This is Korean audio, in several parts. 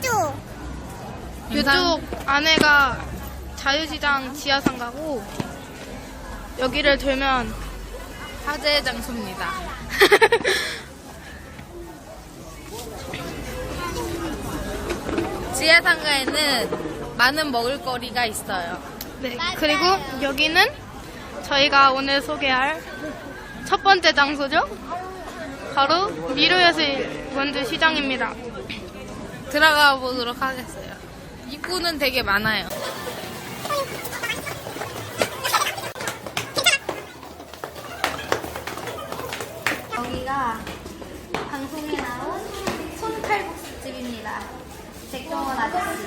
하죠. 이쪽 안에가 자유시장 지하상가고 여기를 돌면 화제의 장소입니다. 지하상가에는 많은 먹을거리가 있어요. 네 그리고 여기는 저희가 오늘 소개할 첫 번째 장소죠. 바로 미로예술 원주 시장입니다. 들어가 보도록 하겠어요. 입구는 되게 많아요. 여기가 방송에 나온 손칼국수집입니다. 백종원 아저씨.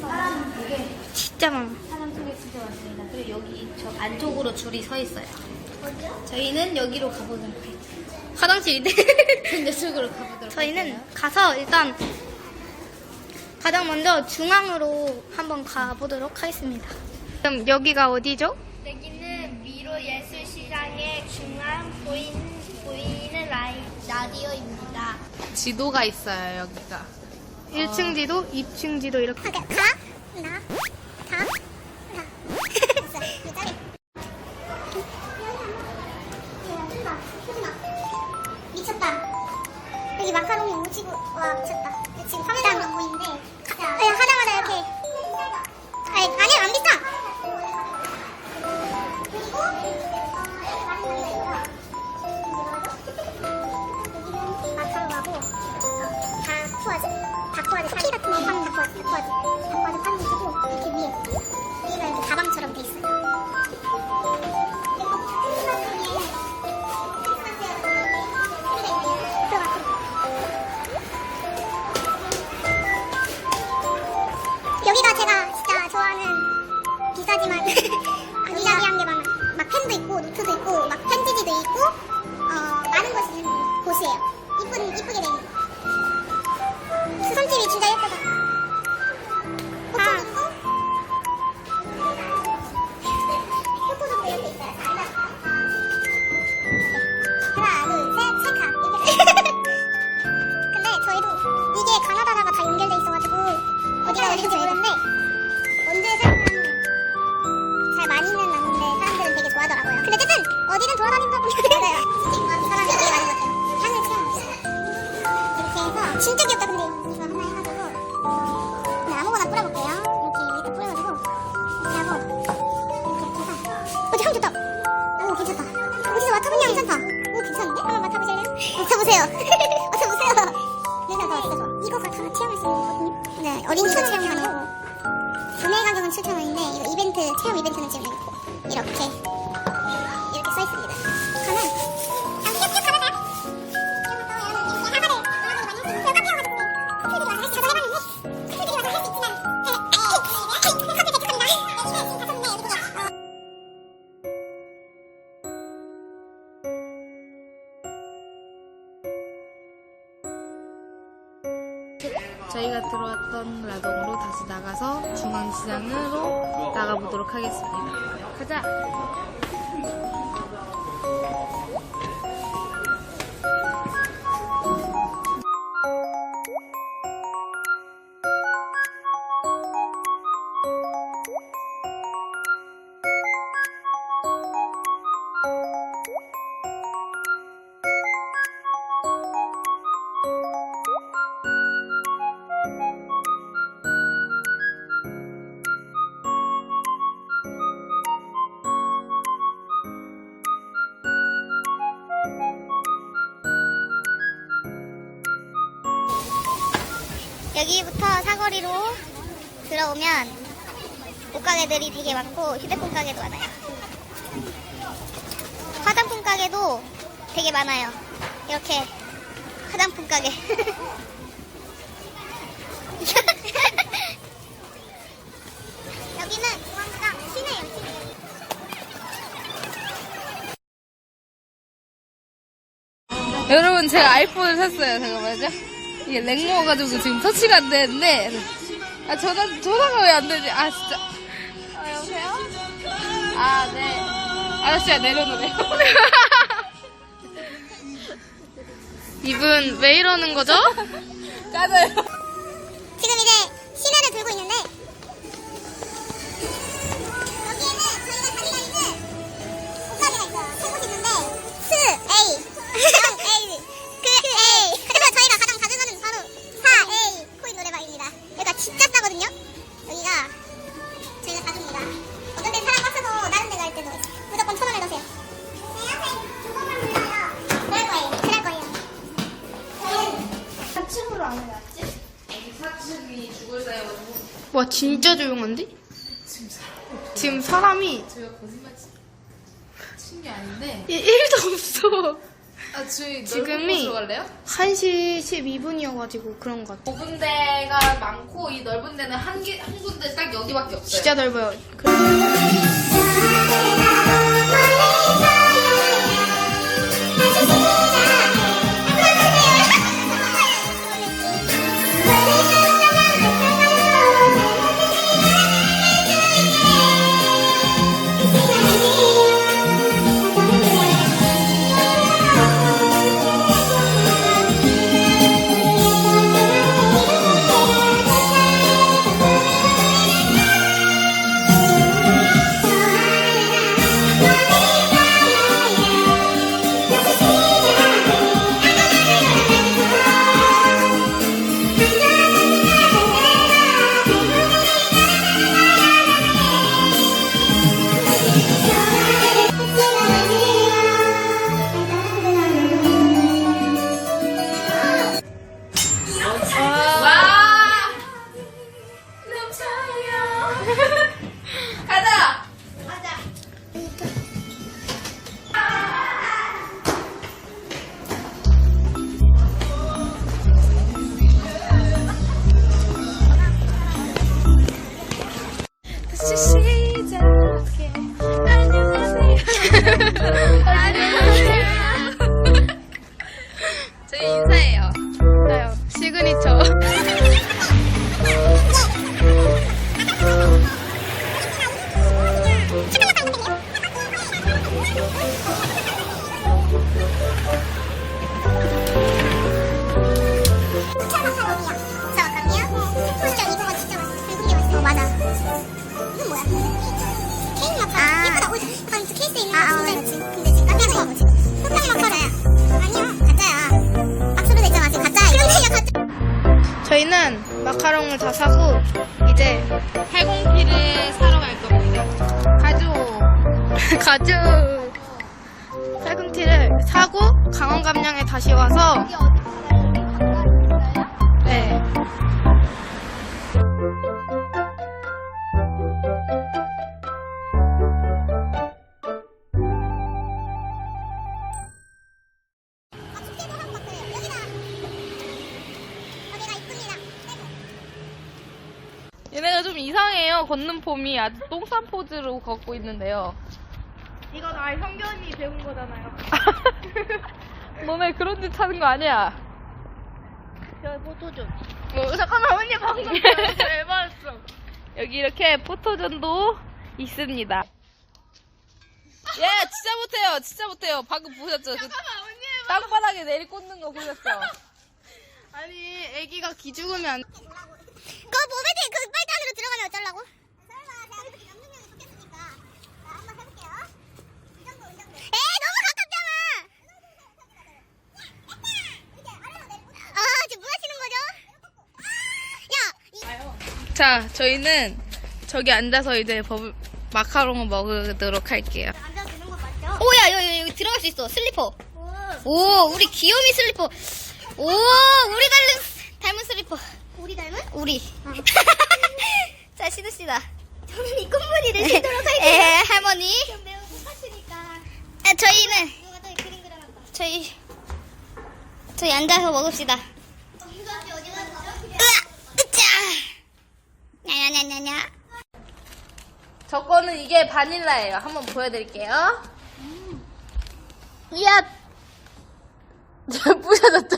사람 되게 진짜 많아. 사람 속에 진짜 많습니다. 그리고 여기 저 안쪽으로 줄이 서 있어요. 저희는 여기로 가보도록 할게요. 화장실인데 근데 쪽으로 가보도록 저희는. 가서 일단 가장 먼저 중앙으로 한번 가보도록 하겠습니다. 그럼 여기가 어디죠? 여기는 미로 예술시장의 중앙 보이는, 보이는 라이, 라디오입니다. 지도가 있어요, 여기가. 1층 지도, 2층 지도 이렇게. 가, 다쿠아즈 사기 같은 거 파는 다쿠아즈, 다쿠아즈. 다쿠아즈 파는 곳이고, 이렇게 위에. 여기가 이렇게 가방처럼 돼 있어요. 여기가 제가 진짜 좋아하는 비싸지만 아기자기한 게 많아. 막 펜도 있고 노트도 있고 막 편지지도 있고 어, 많은 것이 있는 곳이에요. 이쁜 이쁘게 된 수선집이 진짜 예쁘다. 포토도 있고 포토도 이렇게 있어요. 하나, 둘, 셋, 찰칵 이렇게. 근데 저희도 이게 가나다라가 다 연결돼 있어가지고 어디가 어딘지 모르는데 원주에 사는 잘 많이 있는 나무인데 사람들은 되게 좋아하더라고요. 근데 어쨌든 어디든 돌아다닌다 보면 맞아요. 사람이 되게 많은 것 같아요. 향을 취하고 이렇게 해서 진짜 귀엽 맡아보실래요? 맡아보세요. 맡아보세요. 얘가 더 진짜 좋아. 이거 다 체험할 수 있는 거거든요. 네, 어린이도 체험하는 거고. 구매 가격은 7,000원인데 이거 이벤트 체험 이벤트는 지금 이렇게 나가서 중앙시장으로 나가보도록 하겠습니다. 가자! 여기부터 사거리로 들어오면 옷가게들이 되게 많고 휴대폰 가게도 많아요. 화장품 가게도 되게 많아요. 이렇게 화장품 가게. 여기는 공항장 시내요, 시내. 여러분 제가 아이폰을 샀어요. 잠깐만요. 이게 렉 먹어가지고 지금 터치가 안 되는데 아 전화 전화가 왜 안 되지? 아 진짜. 아 여보세요? 아 네. 아저씨가 내려놓으래요. 이분 왜 이러는 거죠? 까져요. 와 진짜 조용한데? 지금 사람이 제가 거짓말 친 게 아닌데. 1도 없어. 아 저희 지금이- 갈래요? 1시 12분이어가지고 그런 것 같아. 좁은 데가 많고 이 넓은 데는 한, 개, 한 군데 딱 여기밖에 없어요. 진짜 넓어요. 그- 와! 저희는 마카롱을 다 사고 이제 팔공피를 사러 갈 겁니다. 가죠. 가죽 팔꿈티를 사고 강원 감량에 다시 와서 얘네가 좀 이상해요. 걷는 폼이 아주 똥싼 포즈로 걷고 있는데요. 이거 나 형견이 배운 거잖아요. 너네 그런 짓 하는 거 아니야? 저 포토 존. 어, 잠깐만, 언니 방금 에바였어. 여기 이렇게 포토존도 있습니다. 예, 진짜 못해요. 진짜 못해요. 방금 보셨죠? 그 땅바닥에 내리 꽂는 거 보셨죠? 아니 애기가 기죽으면 안 그거 몸에 그 빨간으로 들어가면 어쩌려고? 설마 제가 그렇게 명중력이 좋겠습니까? 자, 한번 해볼게요. 이 정도, 이 정도. 에 너무 가깝잖아. 아, 지금 뭐 하시는 거죠? 야, 이 자, 저희는 저기 앉아서 이제 버- 마카롱을 먹도록 할게요. 앉아도 되는 거 맞죠? 오야 여기 여기 들어갈 수 있어 슬리퍼. 오 우리 귀요미 슬리퍼. 오 우리 닮은 닮은 슬리퍼. 우리 닮은? 우리. 자 신읍시다. 저는 이 꽃무늬를 신도록 에 할게요. 할머니. 좀 매우 똑같으니까. 아, 저희는 누가 더 그림 그려놨다. 저희 저희 앉아서 먹읍시다. 이거 어디 가서 으아, 으짜. 냐냐냐냐냐. 저 거는 이게 바닐라예요. 한번 보여드릴게요. 이야! 부셔졌죠?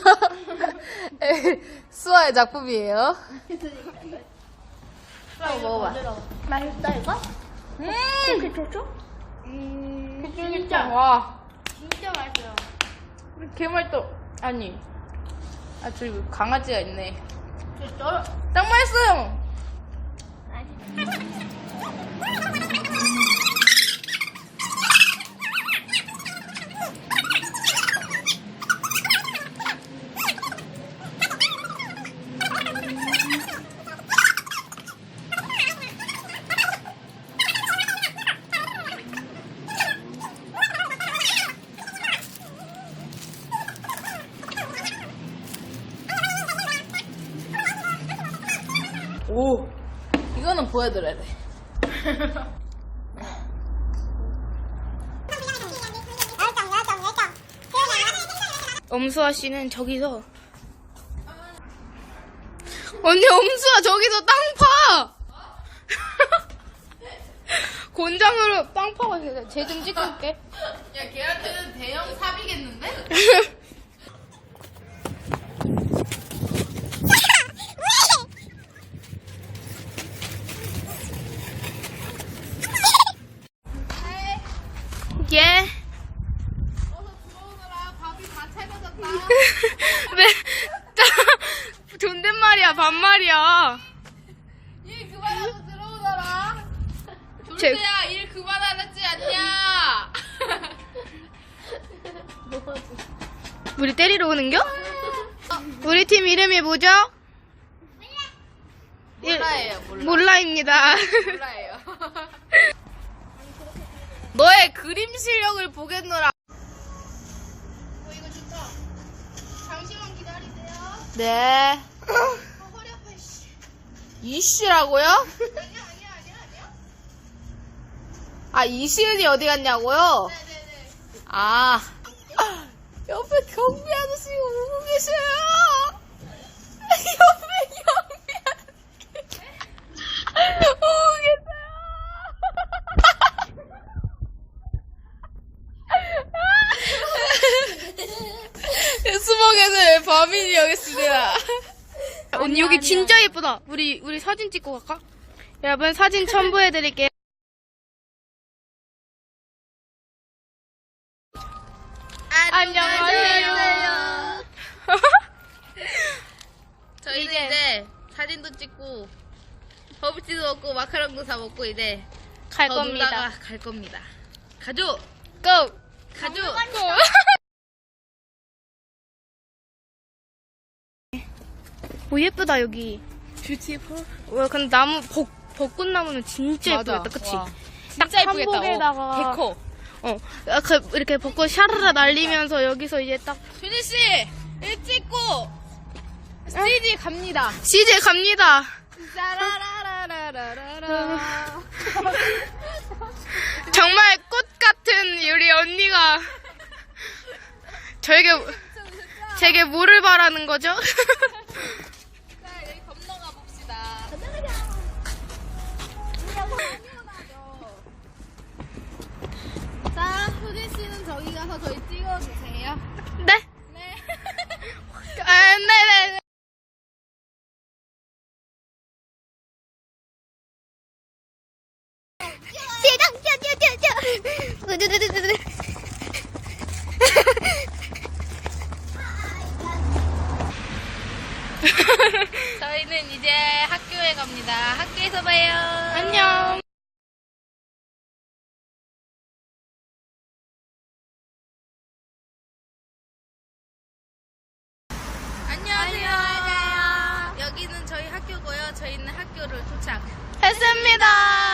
수아의 작품이에요. 한번 먹어봐. 맛있다 이거? 음! 좋죠? 진짜. 와. 진짜 맛있어요. 개말도 아니. 아, 저기 강아지가 있네. 딱 맛있어 보여드려야 돼. 엄수아 씨는 저기서 언니 엄수아 저기서 땅 파! 곤장으로 땅 파고. 쟤좀 찍고 올게. 야, 걔한테는 대형 삽이겠는데? 예. 들어오느라 밥이 다 차려졌다. 왜? 존댓말이야, 반말이야. 일 그만하고 들어오너라. 제- 졸대야, 일 그만하랬지 않냐? 우리 때리러 오는겨? 우리 팀 이름이 뭐죠? 몰라입니다. 몰라예요. 너의 그림 실력을 보겠노라. 이거 좋다. 잠시만 기다리세요. 네. 아, 허리 아파, 씨. 이씨라고요? 아니야, 아니야, 아니야, 아니야. 아, 이시은이 어디 갔냐고요? 네네네. 아. 옆에 경비 아저씨가 오고 계셔요. 옆에 경비 아저씨. 오고 계세요. 수목에서 범인이 여기 있습니다. 언니 여기 우리 우리 사진 찍고 갈까? 여러분 사진 첨부해 드릴게요. 안녕하세요. 저희 이제, 이제 사진도 찍고 버블티도 먹고 마카롱도 사 먹고 이제 갈 더 겁니다. 놀다가 갈 겁니다. 가죠. 고! 가죠. 오 예쁘다 여기. 뷰티풀. 와 근데 나무 벚 벚꽃 나무는 진짜 맞아. 예쁘겠다, 그치? 와. 딱 진짜 예쁘겠다. 한복에다가- 어, 데코. 어, 아, 그 이렇게 벚꽃 샤르르 날리면서 여기서 이제 딱 준희 씨, 일 찍 고 CD 갑니다. CJ 갑니다. 짜라라라라라라. 정말 꽃 같은 우리 언니가 저에게 제게 뭐를 바라는 거죠? 가서 저희 찍어주세요. 네? 네. 아, 네 네. 저희는 이제 학교에 갑니다. 학교에서 봐요. 안녕. 했습니다.